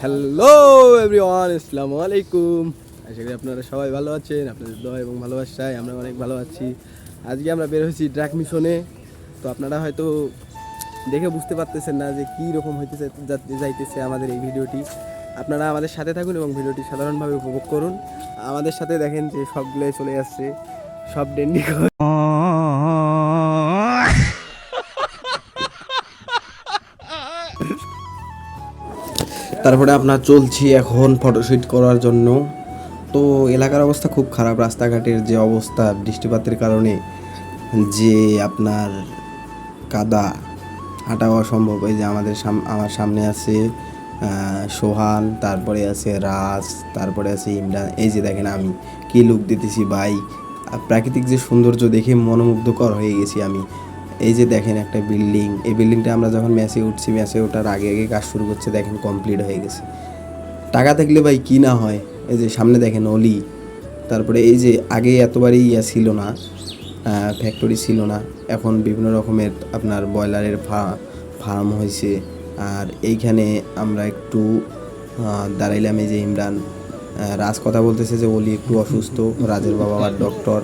Hello everyone আসসালামু আলাইকুম আশা করি আপনারা সবাই ভালো আছেন, আপনাদের দোয়া এবং ভালোবাসায় আমরা অনেক ভালো আছি। আজকে আমরা বের হয়েছি ড্রাক মিশনে। তো আপনারা হয়তো দেখে বুঝতে পারতেছেন না যে কী রকম হইতেছে যা- যাইতেছে আমাদের এই ভিডিওটি। আপনারা আমাদের সাথে থাকুন এবং ভিডিওটি সাধারণভাবে উপভোগ করুন। আমাদের সাথে দেখেন যে সবগুলোই চলে আসছে। সব ডেন্ডি তারপরে আপনার চলছি এখন ফটোশ্যুট করার জন্য। তো এলাকার অবস্থা খুব খারাপ, রাস্তাঘাটের যে অবস্থা, বৃষ্টিপাতের কারণে যে আপনার কাদা হাঁটা অসম্ভব। এই যে আমাদের সাম- আমার সামনে আছে সোহান, তারপরে আছে রাজ, তারপরে আছে ইমরান। এই যে দেখেন আমি, কি লুক দিতেছি ভাই। প্রাকৃতিক যে সৌন্দর্য দেখে মনোমুগ্ধকর হয়ে গেছি আমি। এই যে দেখেন একটা বিল্ডিং, এই বিল্ডিংটা আমরা যখন ম্যাচে উঠছি, ম্যাচে ওঠার আগে আগে কাজ শুরু করছে, দেখেন কমপ্লিট হয়ে গেছে। টাকা থাকলে ভাই কি না হয়? এই যে সামনে দেখেন অলি, তারপরে এই যে আগে এতবারই ইয়া ছিল না ফ্যাক্টরি ছিল না, এখন বিভিন্ন রকমের আপনার ব্রয়লারের ফার্ম হয়েছে আর এইখানে আমরা একটু দাঁড়াইলাম এই যে ইমরান রাজ কথা বলতেছে যে অলি একটু অসুস্থ, রাজের বাবা আবার ডক্টর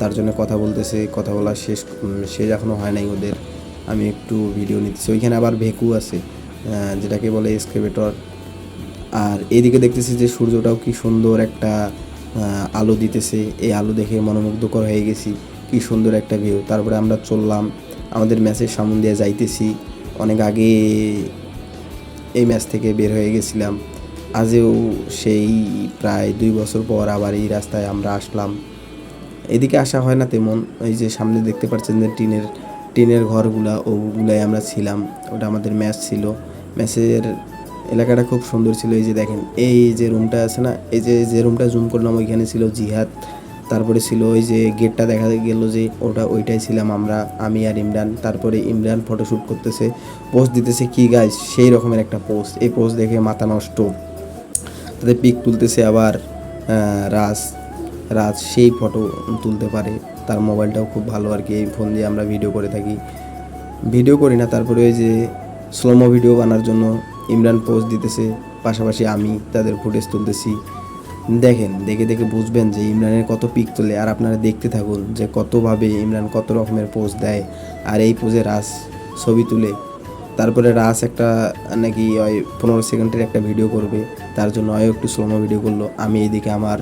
তার জন্য কথা বলতেছে, কথা বলা শেষ শেষ এখনও হয় নাই ওদের। আমি একটু ভিডিও নিতেছি। ওইখানে আবার ভেকু আছে যেটাকে বলে এক্সকেভেটর আর এইদিকে দেখতেছি যে সূর্যটাও কি সুন্দর একটা আলো দিতেছে। এই আলো দেখে মনোমুগ্ধকর হয়ে গেছি। কি সুন্দর একটা ভিউ তারপরে আমরা চললাম। আমাদের ম্যাচের সামন দিয়ে যাইতেছি। অনেক আগে এই ম্যাচ থেকে বের হয়ে গেছিলাম। আজও সেই প্রায় দুই বছর পর আবার এই রাস্তায় আমরা আসলাম। এদিকে আসা হয় না তেমন। এই যে সামনে দেখতে পাচ্ছেন যে টিনের টিনের ঘরগুলা ওগুলাই আমরা ছিলাম। ওটা আমাদের ম্যাচ ছিল। ম্যাচের এলাকাটা খুব সুন্দর ছিল। এই যে দেখেন এই যে রুমটা আছে না এই যে যে রুমটা জুম করলাম ওইখানে ছিল জিহাদ। তারপরে ছিল ওই যে গেটটা দেখা গেল যে ওটা ওইটাই ছিলাম আমরা আমি আর ইমরান। তারপরে ইমরান ফটোশ্যুট করতেছে পোস্ট দিতেছে কি গাইজ সেই রকমের একটা পোস্ট এই পোস্ট দেখে মাথা নষ্ট। তাদের পিক তুলতেছে আবার আহ, রাজ সেই ফটো তুলতে পারে। তার মোবাইলটাও খুব ভালো আর কি, এই ফোন দিয়ে আমরা ভিডিও করে থাকি। ভিডিও করি না, তারপরে ওই যে স্লোমো ভিডিও বানার জন্য ইমরান পোস্ট দিতেছে, পাশাপাশি আমি তাদের ফুটেজ তুলতেছি। দেখেন, দেখে দেখে বুঝবেন যে ইমরানের কত পিক তোলে আর আপনারা দেখতে থাকুন যে কতভাবে ইমরান কত রকমের পোস্ট দেয়। আর এই পোজে রাজ ছবি তুলে, তারপরে রাস একটা নাকি ওই পনেরো সেকেন্ডের একটা ভিডিও করবে, তার জন্য ওই একটু স্লোমো ভিডিও করল। আমি এইদিকে আমার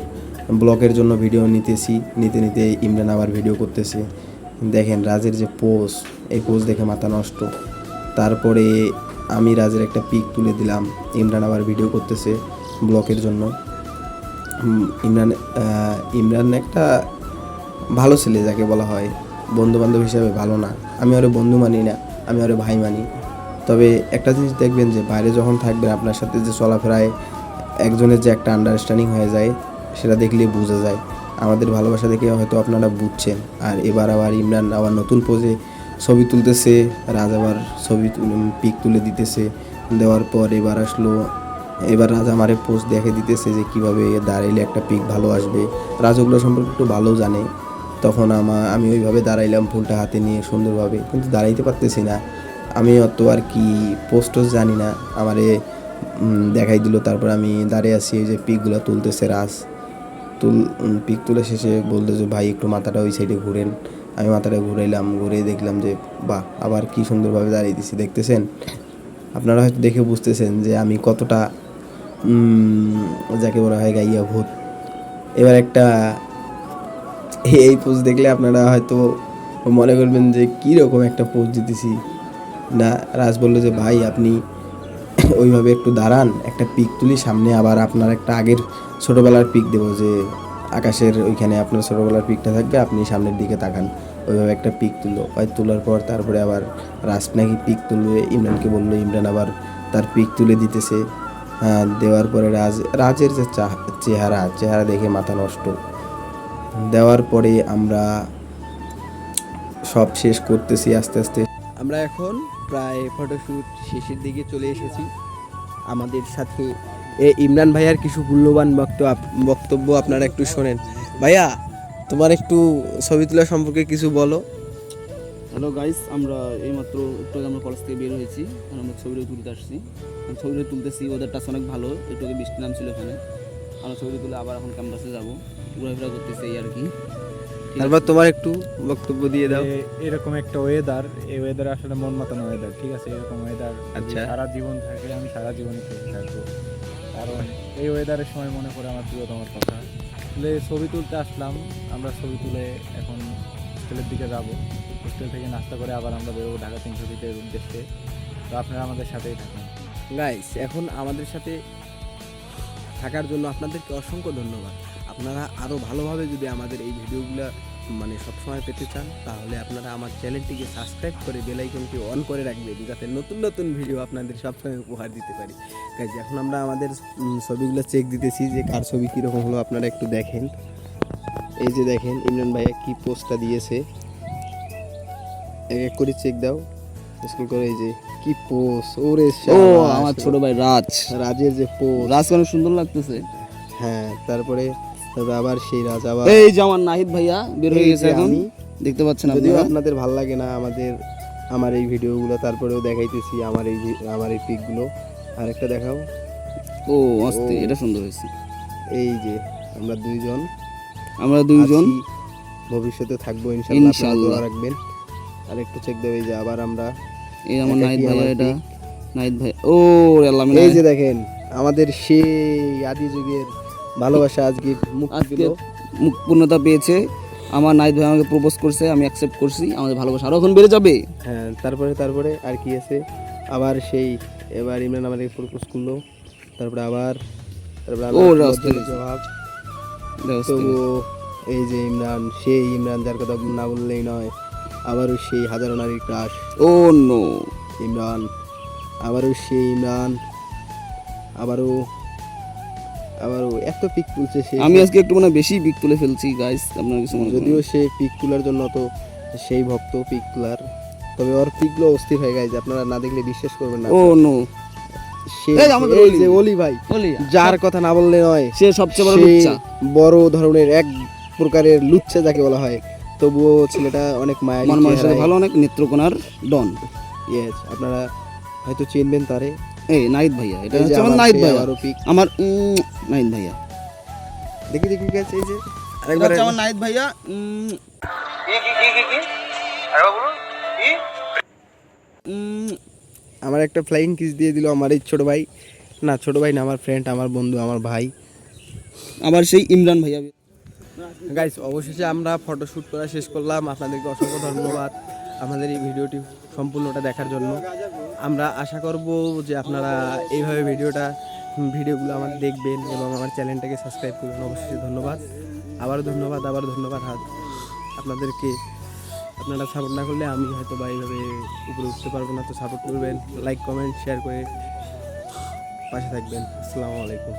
ব্লগের জন্য ভিডিও নিতেছি, নিতে নিতে ইমরান আবার ভিডিও করতেছে। দেখেন রাজের যে পোজ, এই পোজ দেখে মাথা নষ্ট। তারপরে আমি রাজের একটা পিক তুলে দিলাম, ইমরান আবার ভিডিও করতেছে ব্লকের জন্য। ইমরান ইমরান একটা ভালো ছেলে যাকে বলা হয় বন্ধু বান্ধব হিসাবে ভালো না। আমি ওরে বন্ধু মানি না, আমি ওরে ভাই মানি। তবে একটা জিনিস দেখবেন যে বাইরে যখন থাকবেন আপনার সাথে যে চলাফেরায় একজনের যে একটা আন্ডারস্ট্যান্ডিং হয়ে যায় সেটা দেখলে বোঝা যায়। আমাদের ভালোবাসা দেখে হয়তো আপনারা বুঝছেন। আর এবার আবার ইমরান আবার নতুন পোজে ছবি তুলতেছে, রাজ আবার ছবি পিক তুলে দিতেছে। দেওয়ার পর এবার আসলো, এবার রাজ আমারে পোস্ট দেখে দিতেছে যে কীভাবে দাঁড়াইলে একটা পিক ভালো আসবে। রাজ ওগুলো সম্পর্কে একটু ভালো জানে। তখন আমার আমি ওইভাবে দাঁড়াইলাম ফুলটা হাতে নিয়ে সুন্দরভাবে, কিন্তু দাঁড়াইতে পারতেছি না। আমি অত আর কি পোস্টও জানি না। আমারে দেখাই দিল, তারপর আমি দাঁড়িয়ে আছি যে পিকগুলো তুলতেছে রাজ। তুল পিক তুলে শেষে বলতে যে, ভাই, একটু মাথাটা ওই সাইডে ঘুরেন। আমি মাথাটা ঘুরাইলাম ঘুরে দেখলাম যে, বাহ, আবার কি সুন্দরভাবে দাঁড়িয়ে দিছি, দেখতেছেন? আপনারা হয়তো দেখে বুঝতেছেন যে, আমি কতটা যাকে বলা হয় গাইয়া ভূত। এবার একটা এই পোজ দেখলে আপনারা হয়তো মনে করবেন যে কী রকম একটা পোজ দিতেছি না, রাজ বলল যে, ভাই, আপনি ওইভাবে একটু দাঁড়ান, একটা পিক তুলি, সামনে আবার আপনার একটা আগের ছোটোবেলার পিক দেবো যে আকাশের ওইখানে আপনার ছোটোবেলার পিকটা থাকবে আপনি সামনের দিকে তাকান। ওইভাবে একটা পিক তুললো ওই তোলার পর তারপরে আবার রাজ নাকি পিক তুলবে ইমরানকে বলল ইমরান আবার তার পিক তুলে দিতেছে। হ্যাঁ, দেওয়ার পরে রাজ রাজের যে চেহারা চেহারা দেখে মাথা নষ্ট। দেওয়ার পরে আমরা সব শেষ করতেছি আস্তে আস্তে। আমরা এখন প্রায় ফটোশ্যুট শেষের দিকে চলে এসেছি। আমাদের সাথে এ ইমরান ভাইয়ার কিছু মূল্যবান বক্তব্য বক্তব্য আপনারা একটু শোনেন। ভাইয়া তোমার একটু ছবি তোলা সম্পর্কে কিছু বলো। হ্যালো গাইস আমরা এইমাত্র একটু আমরা কলেজ থেকে বের হয়েছি। এখন আমরা ছবিটা তুলতে আসছি। ছবিটা তুলতেছি ওদেরটা অনেক ভালো একটু আগে বৃষ্টি নামছিল এখানে। আমরা ছবিটা তুলে আবার এখন ক্যাম্পাসে যাব। ঘোরাফেরা করতেছি এই আর কি। তারপর তোমার একটু বক্তব্য দিয়ে দাও। এরকম একটা ওয়েদার এই ওয়েদার আসলে মন মতন ওয়েদার ঠিক আছে? এরকম ওয়েদার আচ্ছা। সারা জীবন থাকে আমি সারা জীবনই থেকে থাকব। কারণ এই ওয়েদারের সময় মনে পড়ে আমার প্রিয়তমার কথা। আসলে ছবি তুলতে আসলাম, আমরা ছবি তুলে এখন হোস্টেলের দিকে যাব। হোস্টেল থেকে নাস্তা করে আবার আমরা বেরোবো ঢাকা তিনশো ফিটের উদ্দেশ্যে। তো আপনারা আমাদের সাথেই থাকুন। গাইস এখন আমাদের সাথে থাকার জন্য আপনাদেরকে অসংখ্য ধন্যবাদ। আপনারা আরও ভালোভাবে যদি আমাদের এই ভিডিওগুলো মানে সবসময় পেতে চান তাহলে আপনারা আমার চ্যানেলটিকে সাবস্ক্রাইব করে বেল আইকনটি অন করে রাখবেন যাতে নতুন নতুন ভিডিও আপনাদের সবসময় উপহার দিতে পারি। গাইজ এখন আমরা আমাদের ছবিগুলো চেক দিতেছি যে কার ছবি কীরকম হলো আপনারা একটু দেখেন। এই যে দেখেন ইমরান ভাইয়া কি পোস্টটা দিয়েছে। এক এক করে চেক দাও। স্কুল করে এই যে কি পোস্ট? ওরে ও আমার ছোট ভাই রাজ। রাজের যে পোস্ট রাজ অনেক সুন্দর লাগতেছে? হ্যাঁ তারপরে তবে আবার সেই রাজ আবার এই যে আমার নাহিদ ভাইয়া বের হয়ে গেছে এখন। দেখতে পাচ্ছেন যদিও আপনাদের ভালো লাগে না আমাদের আমার এই ভিডিওগুলো তারপরেও দেখাইতেছি আমার এই আমার এই পিকগুলো। আরেকটা দেখাও। ও এটা সুন্দর হয়েছে। এই যে আমরা দুইজন আমরা দুইজন। ভবিষ্যতে থাকব ইনশাআল্লাহ ইনশাআল্লাহ। রাখবেন। আর একটু চেক দেবে এই যে আবার আমরা এই আমার কি ভাইয়া এটা? নাহিদ ভাই ও আল্লাহ এই যে দেখেন আমাদের সেই আদি যুগের ভালোবাসা আজকে মুক্তি আজকে পেল পূর্ণতা পেয়েছে। আমার নাইদ ভাই আমাকে প্রপোজ করছে আমি অ্যাকসেপ্ট করছি আমাদের ভালোবাসা আরও এখন বেড়ে যাবে। হ্যাঁ তারপরে তারপরে আর কি আছে? আবার সেই এবার ইমরান আমাদের প্রপোজ করল। তারপরে আবার তারপরে ও, জবাব। এই যে ইমরান সেই ইমরান যার কথা না বললেই নয় আবারও সেই হাজারো নারীর ক্রাশ ও নো ইমরান আবারও সেই ইমরান আবারও আবারও এত পিক তুলছে সে আমি আজকে একটু মানে বেশি বিক তুলে ফেলছি গাইস আপনার কিছু মনে যদিও সে পিক তোলার জন্য তো সেই ভক্ত পিক তোলার। তবে ওর পিকগুলো অস্থির হয়ে গেছে আপনারা না দেখলে বিশ্বাস করবেন না। ও নো সে এই আমাদের এই অলি। যে অলি ভাই যার কথা না বললে নয় সে সবচেয়ে বড় লুচ্চা। বড় ধরনের এক প্রকারের লুচ্ছা যাকে বলা হয়। তবুও ছেলেটা অনেক মায়া ভালো অনেক নেত্রকোনার ডন। ইয়েস আপনারা হয়তো চিনবেন তারে। এই নাইদ ভাইয়া এটা হচ্ছে আমার নাইদ ভাইয়া। আমার নাইদ ভাইয়া। দেখি দেখি গেছে এই যে। আরেকবার আমার নাইদ ভাইয়া আমার একটা ফ্লাইং কিস দিয়ে দিল আমার এই ছোট ভাই। না ছোট ভাই না আমার ফ্রেন্ড আমার বন্ধু আমার ভাই। আবার সেই ইমরান ভাইয়া। গাইস অবশেষে আমরা ফটোশ্যুট করা শেষ করলাম। আপনাদেরকে অসংখ্য ধন্যবাদ। আমাদের এই ভিডিওটি সম্পূর্ণটা দেখার জন্য। আমরা আশা করব যে আপনারা এইভাবে ভিডিওটা, ভিডিওগুলো আমার দেখবেন এবং আমার চ্যানেলটাকে সাবস্ক্রাইব করবেন। অবশ্যই ধন্যবাদ। আবার ধন্যবাদ আবার ধন্যবাদ। আপনাদেরকে, আপনারা সাপোর্ট না করলে আমি হয়তো বা এইভাবে উপরে উঠতে পারব না। তো সাপোর্ট করবেন লাইক কমেন্ট শেয়ার করে পাশে থাকবেন। আসসালামু আলাইকুম।